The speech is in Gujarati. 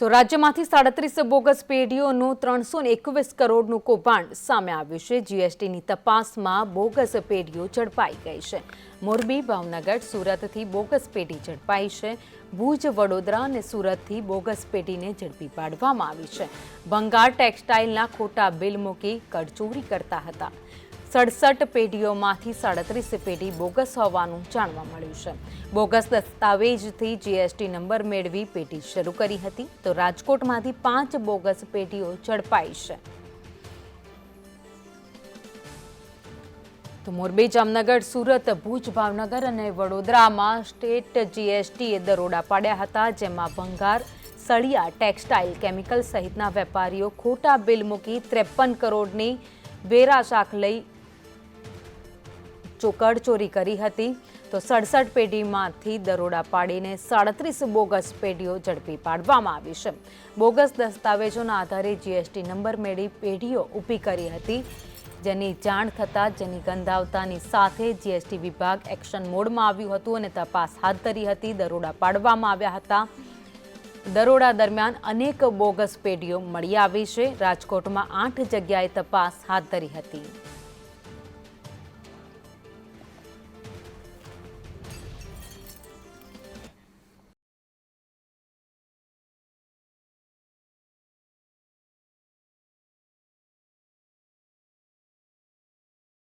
તો રાજ્યમાંથી સાડત્રીસ બોગસ પેઢીઓનું ત્રણસો એકવીસ કરોડનું કૌભાંડ સામે આવ્યું છે. જીએસટીની તપાસમાં બોગસ પેઢીઓ ઝડપાઈ ગઈ છે. મોરબી, ભાવનગર, સુરતથી બોગસ પેઢી ઝડપાઈ છે. ભુજ, વડોદરા અને સુરતથી બોગસ પેઢીને ઝડપી પાડવામાં આવી છે. ભંગાર ટેક્સટાઇલના ખોટા બિલ મૂકી કરચોરી કરતા હતા. સડસઠ પેઢીઓમાંથી સાડત્રીસ પેઢી બોગસ હોવાનું જાણવા મળ્યું છે. બોગસ દસ્તાવેજથી જીએસટી નંબર મેળવી પેઢી શરૂ કરી હતી, તો રાજકોટમાંથી પાંચ બોગસ પેઢીઓ ઝડપાઈ છે. તો મોરબી, જામનગર, સુરત, ભુજ, ભાવનગર અને વડોદરામાં સ્ટેટ જીએસટીએ દરોડા પાડ્યા હતા, જેમાં ભંગાર, સળિયા, ટેક્સટાઇલ, કેમિકલ સહિતના વેપારીઓ ખોટા બિલ મૂકી ત્રેપન કરોડની વેરા શાખ લઈ ચોકડ ચોરી કરી હતી તો સડસઠ પેઢીમાંથી દરોડા પાડીને સાડત્રીસ બોગસ પેઢીઓ ઝડપી પાડવામાં આવી છે. બોગસ દસ્તાવેજોના આધારે જીએસટી નંબર મેળવી પેઢીઓ ઊભી કરી હતી. જેની જાણ થતાં જેની ગંધાવતાની સાથે જીએસટી વિભાગ એક્શન મોડમાં આવ્યું હતું અને તપાસ હાથ ધરી હતી. દરોડા પાડવામાં આવ્યા હતા. દરોડા દરમિયાન અનેક બોગસ પેઢીઓ મળી આવી છે. રાજકોટમાં આઠ જગ્યાએ તપાસ હાથ ધરી હતી.